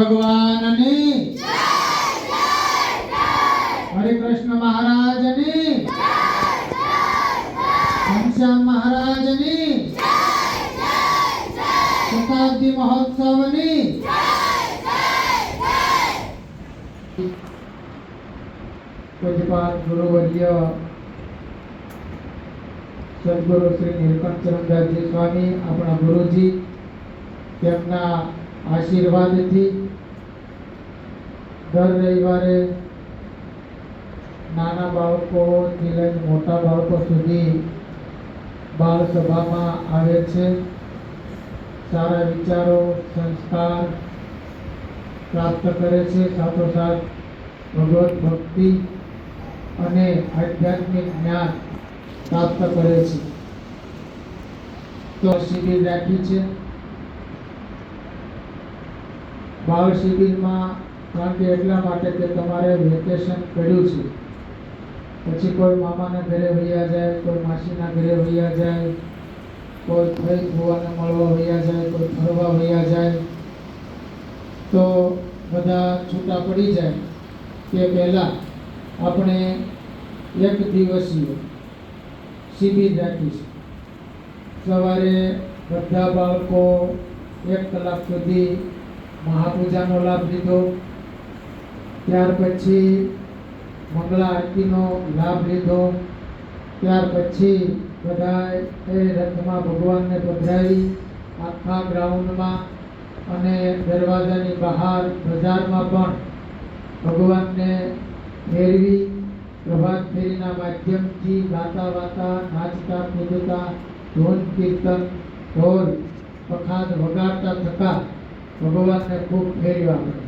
ભગવાનની. હરે કૃષ્ણ મહારાજની. ઘનશ્યામ મહારાજની. શતાબ્દી મહોત્સવની. પૂજ્યપાદ ગુરુવર્ય સદગુરુ શ્રી નીલકંઠચરણદાસજી સ્વામી, આપણા ગુરુજી તેમના આશીર્વાદથી દર રવિવારે નાના બાળકોથી લઈને મોટા બાળકો સુધી બાળ સભામાં આવે છે. સારા વિચારો, સંસ્કાર પ્રાપ્ત કરે છે. સાથોસાથ ભગવત ભક્તિ અને આધ્યાત્મિક જ્ઞાન પ્રાપ્ત કરે છે. તો શિબિર રાખી છે. બાળ શિબિરમાં કારણ કે એટલા માટે કે તમારે વેકેશન પડ્યું છે. પછી કોઈ મામાના ઘરે વૈયા જાય, કોઈ માસીના ઘરે વૈયા જાય, કોઈ ભાઈ ભુવાને મળવા વૈયા જાય, કોઈ ફરવા વૈયા જાય, તો બધા છૂટા પડી જાય તે પહેલાં આપણે એક દિવસીય શિબિર રાખીશું. સવારે બધા બાળકો એક કલાક સુધી મહાપૂજાનો લાભ લીધો. ત્યાર પછી મંગળા આરતીનો લાભ લીધો. ત્યાર પછી બધા એ રથમાં ભગવાનને પધરાવી આખા ગ્રાઉન્ડમાં અને દરવાજાની બહાર બજારમાં પણ ભગવાનને ફેરવી, પ્રભાત ફેરીના માધ્યમથી ગાતા વાતા, નાચતા, કૂદતા, ધૂન, કીર્તન, ઢોલ પખાત વગાડતા થતા ભગવાનને ખૂબ ફેરવ્યા.